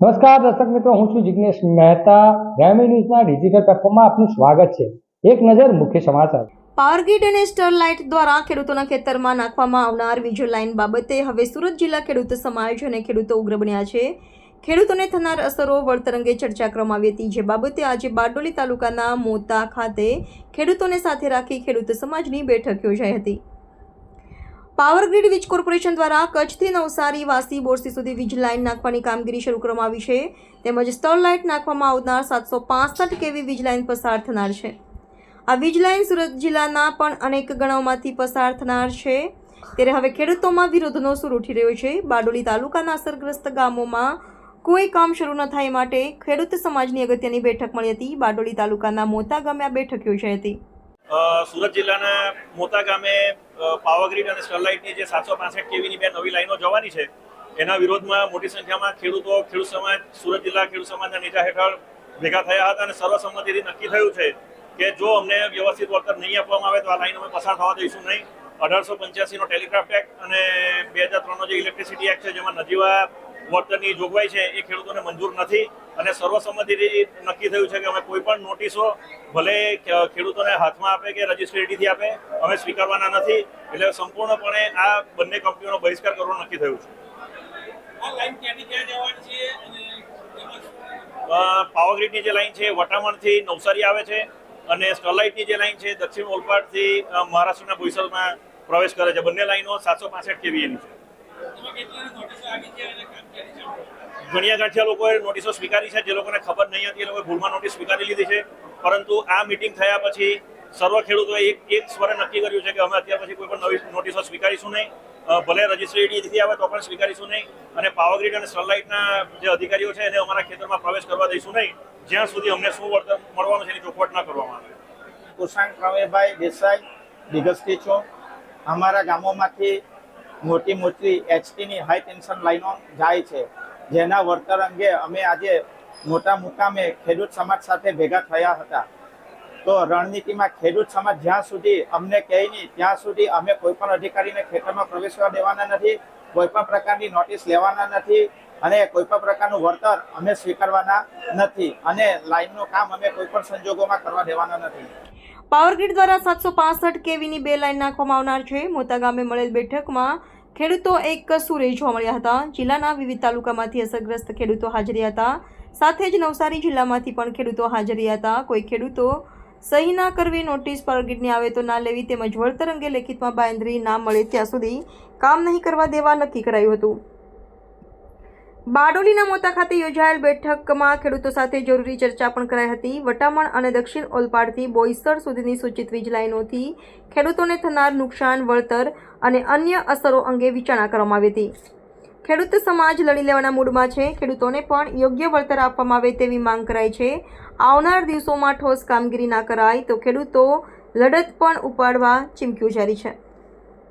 નમસ્કાર, દર્શક મિત્રો, હું છું જિજ્ઞેશ મહેતા. ગ્રામી ન્યૂઝના ડિજિટલ પ્લેટફોર્મમાં આપનું સ્વાગત છે. એક નજર મુખ્ય સમાચાર. પાવરગ્રીડ અને સ્ટરલાઇટ દ્વારા ખેડૂતોના ખેતરમાં નાખવામાં આવનાર વીજ લાઇન બાબતે હવે સુરત જિલ્લા ખેડૂત સમાજ અને ખેડૂતો ઉગ્ર બન્યા છે. ખેડૂતોને થનાર અસરો વળતર અંગે ચર્ચા કરવામાં આવી હતી, જે બાબતે આજે બારડોલી તાલુકાના મોતા ખાતે ખેડૂતોને સાથે રાખી ખેડૂત સમાજની બેઠક યોજાઈ હતી. પાવરગ્રીડ વીજ કોર્પોરેશન દ્વારા કચ્છથી નવસારી વાસી બોરસી સુધી વીજ લાઇન નાખવાની કામગીરી શરૂ કરવામાં આવી છે. તેમજ સ્ટરલાઇટ નાખવામાં આવનાર સાતસો પાસઠ કેવી વીજ લાઇન પસાર થનાર છે. આ વીજ લાઇન સુરત જિલ્લાના પણ અનેક ગણોમાંથી પસાર થનાર છે. ત્યારે હવે ખેડૂતોમાં વિરોધનો સૂર ઉઠી રહ્યો છે. બારડોલી તાલુકાના અસરગ્રસ્ત ગામોમાં કોઈ કામ શરૂ ન થાય માટે ખેડૂત સમાજની અગત્યની બેઠક મળી હતી. બારડોલી તાલુકાના મોતા ગામે આ બેઠક યોજાઈ હતી. સુરત જિલ્લાના મોતા ગામે પાવરગ્રીડ અને સ્ટરલાઇટની જે સાતસો પાસઠ કેવીની બે નવી લાઈનો જવાની છે, એના વિરોધમાં મોટી સંખ્યામાં ખેડૂતો, ખેડૂત સમાજ, સુરત જિલ્લા ખેડૂત સમાજના નેજા હેઠળ ભેગા થયા હતા અને સર્વસંમતિથી નક્કી થયું છે કે જો અમને વ્યવસ્થિત વળતર નહીં આપવામાં આવે તો આ લાઈન અમે પસાર થવા દઈશું નહીં. અઢારસો પંચ્યાસીનો ટેલિગ્રાફ એક્ટ અને બે હજાર ત્રણનો જે ઇલેક્ટ્રિસિટી એક્ટ છે, જેમાં નજીવા વળતરની જોગવાઈ છે, એ ખેડૂતોને મંજૂર નથી. અને સર્વસંમતિથી નક્કી થયું છે કે અમે કોઈ પણ નોટિસો ભલે ખેડૂતોને હાથમાં આપે કે રજિસ્ટ્રેટીથી આપે અમે સ્વીકારવાના નથી. એટલે સંપૂર્ણપણે આ બંને કંપનીઓનો બહિષ્કાર કરવો નક્કી થયું છે. પાવરગ્રીડની જે લાઈન છે વટામણથી નવસારી આવે છે અને સ્ટરલાઇટની જે લાઇન છે દક્ષિણ ઓલપાડથી મહારાષ્ટ્રના બોઈસરમાં પ્રવેશ કરે છે. બંને લાઇનો સાતસો પાસઠ કેવીએની છે. ઘણીયા ગાંઠિયા લોકોએ નોટિસો સ્વીકારી છે. જે લોકોને ખબર નહીં હતી, એ લોકોએ ભૂલમાં નોટિસ સ્વીકારી લીધી છે. પરંતુ આ મિટિંગ થયા પછી સર્વ ખેડૂતોએ એક એક સ્વરે નક્કી કર્યું છે કે અમે અત્યાર પછી કોઈ પણ નવી નોટિસો સ્વીકારીશું નહીં. ભલે રજિસ્ટ્રેટીથી આવે તો પણ સ્વીકારીશું નહીં. અને પાવરગ્રીડ અને સનલાઇટના જે અધિકારીઓ છે, એને અમારા ખેતરમાં પ્રવેશ કરવા દઈશું નહીં. જ્યાં સુધી અમને શું વળતર મળવાનું છે, એની ચોખવટ ના કરવામાં આવે. કુશાંક પ્રવીણભાઈ દેસાઈ દિગસ્તી છો. અમારા ગામોમાંથી મોટી મોટી એચટીની હાઈ ટેન્શન લાઈનો જાય છે. જેના વળતર અંગે અમે આજે મોટા મુકામે ખેડૂત સમાજ સાથે ભેગા થયા હતા. તો રણનીતિમાં ખેડૂત સમાજ જ્યાં સુધી અમને કહે નહીં, ત્યાં સુધી અમે કોઈ પણ અધિકારીને ખેતરમાં પ્રવેશવા દેવાના નથી, કોઈ પણ પ્રકારની નોટિસ લેવાના નથી અને કોઈ પણ પ્રકારનું વળતર અમે સ્વીકારવાના નથી અને લાઈનનું કામ અમે કોઈ પણ સંજોગોમાં કરવા દેવાના નથી. પાવરગ્રીડ દ્વારા સાતસો પાસઠ કેવીની બે લાઇન નાખવામાં આવનાર છે. મોતા ગામે મળેલ બેઠકમાં ખેડૂતો એક સુરે જોવા મળ્યા હતા. જિલ્લાના વિવિધ તાલુકામાંથી અસરગ્રસ્ત ખેડૂતો હાજરી હતા. સાથે જ નવસારી જિલ્લામાંથી પણ ખેડૂતો હાજર હતા. કોઈ ખેડૂતો સહી ના કરવી, નોટિસ પાવરગ્રીડની આવે તો ના લેવી તેમજ વળતર અંગે લેખિતમાં બાંયધરી ના મળે ત્યાં સુધી કામ નહીં કરવા દેવા નક્કી કરાયું હતું. બારડોલીના મોતા ખાતે યોજાયેલ બેઠકમાં ખેડૂતો સાથે જરૂરી ચર્ચા પણ કરાઈ હતી. વટામણ અને દક્ષિણ ઓલપાડથી બોઈસર સુધીની સૂચિત વીજ લાઇનોથી ખેડૂતોને થનાર નુકસાન, વળતર અને અન્ય અસરો અંગે વિચારણા કરવામાં આવી હતી. ખેડૂત સમાજ લડી લેવાના મૂડમાં છે. ખેડૂતોને પણ યોગ્ય વળતર આપવામાં આવે તેવી માંગ કરાઈ છે. આવનાર દિવસોમાં ઠોસ કામગીરી ના કરાય તો ખેડૂતો લડત પણ ઉપાડવા ચીમકી ઉચ્ચારી છે.